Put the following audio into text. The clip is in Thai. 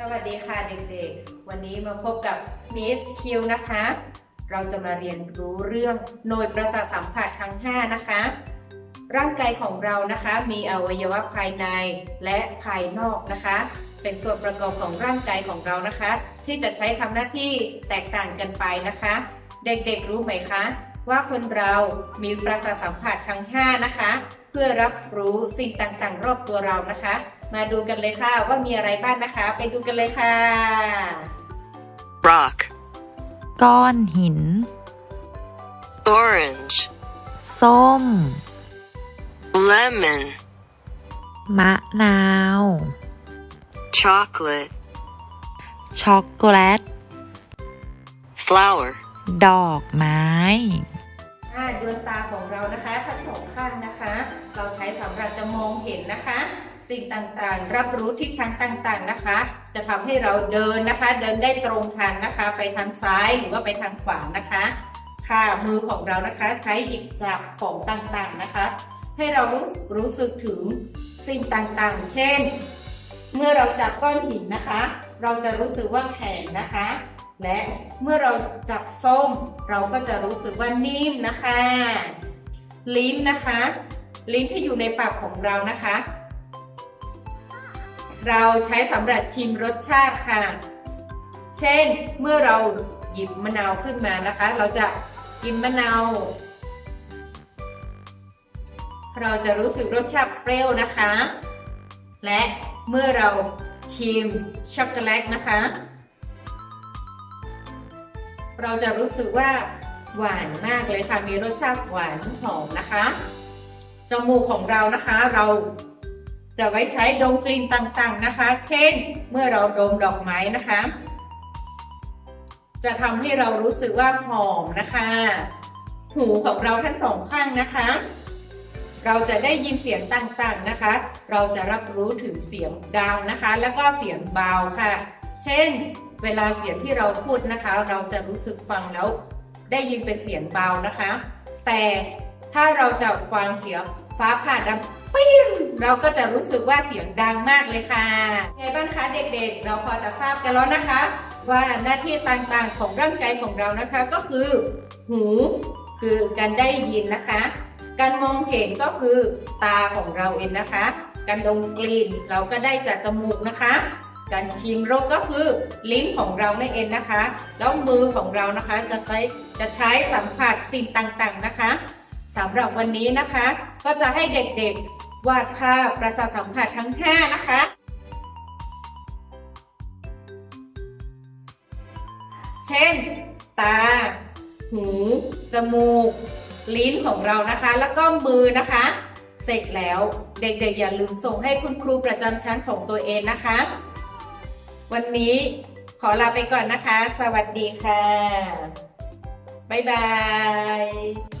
สวัสดีค่ะเด็กๆ วันนี้มาพบกับมิสคิวนะคะ เราจะมาเรียนรู้เรื่องหน่วยประสาทสัมผัสทั้ง 5 นะคะ ร่างกายของเรานะคะ มีอวัยวะภายในและภายนอกนะคะ เป็นส่วนประกอบของร่างกายของเรานะคะ ที่จะใช้ทำหน้าที่แตกต่างกันไปนะคะ เด็กๆรู้ไหมคะ ว่าคนเรามีประสาทสัมผัสทั้ง 5 นะคะ เพื่อรับรู้สิ่งต่างๆ รอบตัวเรานะคะ มาดูกันเลยค่ะว่ามีอะไรบ้างนะคะ ไปดูกันเลยค่ะ rock, ก้อนหิน orange, ส้ม lemon, มะนาว chocolate, ช็อกโกแลต flower, ดอกไม้ อ่าดวงตาของเรานะคะทั้งสองข้างนะคะ เราใช้สำหรับจะมองเห็นนะคะ สิ่งต่างๆ รับรู้ทิศทางต่างๆนะคะ จะทำให้เราเดินนะคะ เดินได้ตรงทางนะคะ ไปทางซ้ายหรือว่าไปทางขวานะคะ ค่ะมือของเรานะคะใช้หยิบจับของต่างๆนะคะ ให้เรารู้รู้สึกถึงสิ่งต่างๆ เช่น เมื่อเราจับก้อนหินนะคะ เราจะรู้สึกว่าแข็งนะคะ และเมื่อเราจับส้ม เราก็จะรู้สึกว่านิ่มนะคะ ลิ้นนะคะ ลิ้นที่อยู่ในปากของเรานะคะ เราใช้สำหรับชิมรสชาติค่ะ เช่นเมื่อเราหยิบมะนาวขึ้นมานะคะ เราจะกินมะนาวเราจะรู้สึกรสชาติเปรี้ยวนะคะ และเมื่อเราชิมช็อกโกแลตนะคะ เราจะรู้สึกว่าหวานมากเลยค่ะมีรสชาติหวานหอมนะคะจมูกของเรานะคะ เราจะไว้ใช้ดมกลิ่นต่างๆนะคะ เช่น เมื่อเราดมดอกไม้นะคะ จะทำให้เรารู้สึกว่าหอมนะคะ หูของเราทั้งสองข้างนะคะ เราจะได้ยินเสียงต่างๆนะคะ เราจะรับรู้ถึงเสียงดังนะคะ แล้วก็เสียงเบาค่ะ เช่น เวลาเสียงที่เราพูดนะคะ เราจะรู้สึกฟังแล้วได้ยินเป็นเสียงเบานะคะ แต่ถ้าเราจะฟังเสียงฟ้าผ่าดังปิ้งเราก็จะรู้สึกว่าเสียงดังมากเลยค่ะไงบ้างคะเด็กๆ เราพอจะทราบกันแล้วนะคะ ว่าหน้าที่ต่างๆของร่างกายของเรานะคะก็คือ หูคือการได้ยินนะคะ การมองเห็นก็คือตาของเราเองนะคะ การดมกลิ่นเราก็ได้จากจมูกนะคะ การชิมรสก็คือลิ้นของเรานั่นเองนะคะ แล้วมือของเรานะคะจะใช้จะใช้สัมผัสสิ่งต่างๆนะคะสำหรับวันนี้นะคะ ก็จะให้เด็กๆวาดภาพประสาทสัมผัสทั้ง 5 นะคะเช่น ตา หู จมูก ลิ้นของเรานะคะ แล้วก็มือนะคะ เสร็จแล้วเด็กๆอย่าลืมส่งให้คุณครูประจำชั้นของตัวเองนะคะ วันนี้ขอลาไปก่อนนะคะ สวัสดีค่ะ บ๊ายบาย